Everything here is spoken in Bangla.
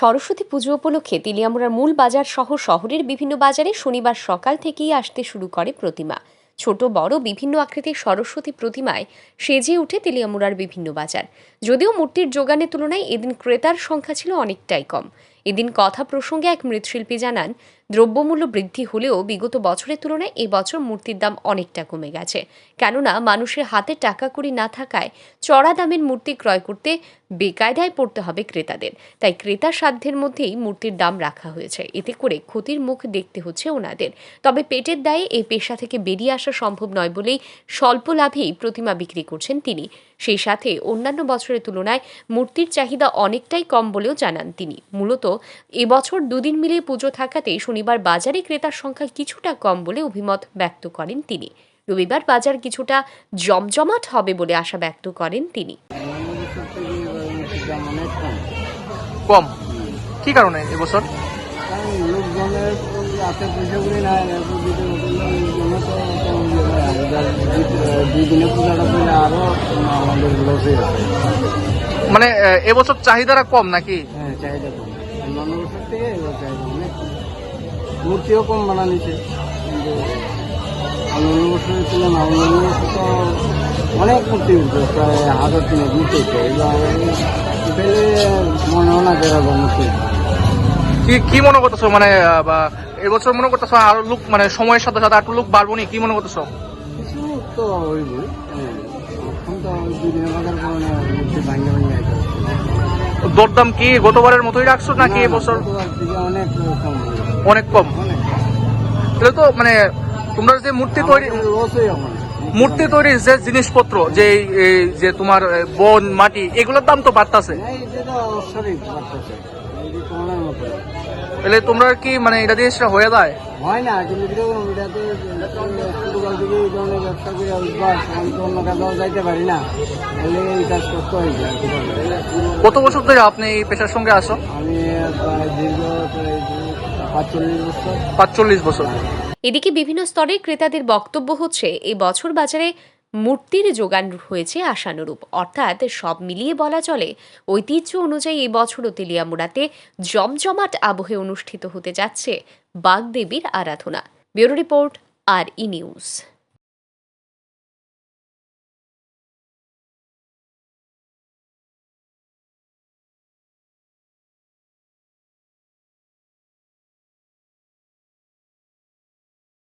সরস্বতী পুজো উপলক্ষে তেলিয়ামুড়ার মূল বাজার সহ শহরের বিভিন্ন বাজারে শনিবার সকাল থেকেই আসতে শুরু করে প্রতিমা। ছোট, বড়, বিভিন্ন আকৃতির সরস্বতী প্রতিমায় সেজে উঠে তেলিয়ামুড়ার বিভিন্ন বাজার। যদিও মূর্তির যোগানের তুলনায় এদিন ক্রেতার সংখ্যা ছিল অনেকটাই কম। এদিন কথা প্রসঙ্গে এক মৃৎশিল্পী জানান দ্রব্যমূল্য বৃদ্ধি হলেও বিগত বছরের তুলনায় এবছর মূর্তির দাম অনেকটা কমে গেছে। কেননা মানুষের হাতে টাকা কড়ি না থাকায় চড়া দামের মূর্তি ক্রয় করতে বেকায়দায় পড়তে হবে ক্রেতাদের। তাই ক্রেতা সাধ্যের মধ্যেই মূর্তির দাম রাখা হয়েছে। এতে করে ক্ষতির মুখ দেখতে হচ্ছে ওনাদের। তবে পেটের দায়ে এই পেশা থেকে বেরিয়ে আসা সম্ভব নয় বলেই স্বল্প লাভেই প্রতিমা বিক্রি করছেন তিনি। সেই সাথে অন্যান্য বছরের তুলনায় মূর্তির চাহিদা অনেকটাই কম বলেও জানান তিনি। মূলত এবছর দুদিন মিলে পুজো থাকাতে শনিবার বাজারে ক্রেতার সংখ্যা কিছুটা কম বলে অভিমত ব্যক্ত করেন তিনি। রবিবার বাজার কিছুটা জমজমাট হবে বলে আশা ব্যক্ত করেন তিনি। কম? কি কারণে এবছর? লোকজনের হাতে পয়সাগুলি নাই এরপর দিতে জন্য তো একটা। এবার দুই- দুই দিনে পূজাটা করলে আরও আমাদের লসে আছে মানে এবছর চাহিদাটা কম নাকি? হ্যাঁ চাহিদা কম। অন্যান্য বছর থেকে এবার চাহিদা অনেক কম। মূর্তিও কম বানানিছে অন্যান্য বছরের তুলনায় অন্যান্য বছর তো অনেক মূর্তি উঠছে প্রায় হাজার তিনে মূর্তি উঠছে। পেলে মনে হয় না যে এরকম মূর্তি। কি কি মনে করতেছো? মানে বা এবছর মনে করতেছো আরও লোক মানে সময়ের সাথে সাথে আরও লোক বাড়বো নি কি মনে করতেছো? কিছু তো হইব হ্যাঁ এখন তো দুই দিনের মূর্তি ভাঙে ভাঙে আইতে হচ্ছে। দরদাম কি গতবারের মতোই রাখছো নাকি এবছর? অনেক কম তাহলে তো মানে তোমরা যে মূর্তি তৈরি মূর্তি তৈরির যে জিনিসপত্র যে যে তোমার বন মাটি এগুলোর দাম তো বাড়তাছে। তাহলে তোমরা কি মানে এটা দিয়ে সেটা হয়ে যায়? হয় না কিন্তু কীরকম এটাতে ছোটকাল থেকে এই ধরনের ব্যবসা করে অভ্যাস আমি তো অন্য কাজেও যাইতে পারি না। তাহলে এই কাজ করতে। কত বছর ধরে আপনি এই পেশার সঙ্গে আসো আমি দীর্ঘ পাঁচচল্লিশ বছর। পাঁচচল্লিশ বছর। এদিকে বিভিন্ন স্তরে ক্রেতাদের বক্তব্য হচ্ছে এই বছর বাজারে মূর্তির যোগান হয়েছে আশানুরূপ। অর্থাৎ সব মিলিয়ে বলা চলে, ঐতিহ্য অনুযায়ী এই বছরও তেলিয়ামুড়াতে জমজমাট আবহে অনুষ্ঠিত হতে যাচ্ছে বাগদেবীর আরাধনা। Bureau report, R E news.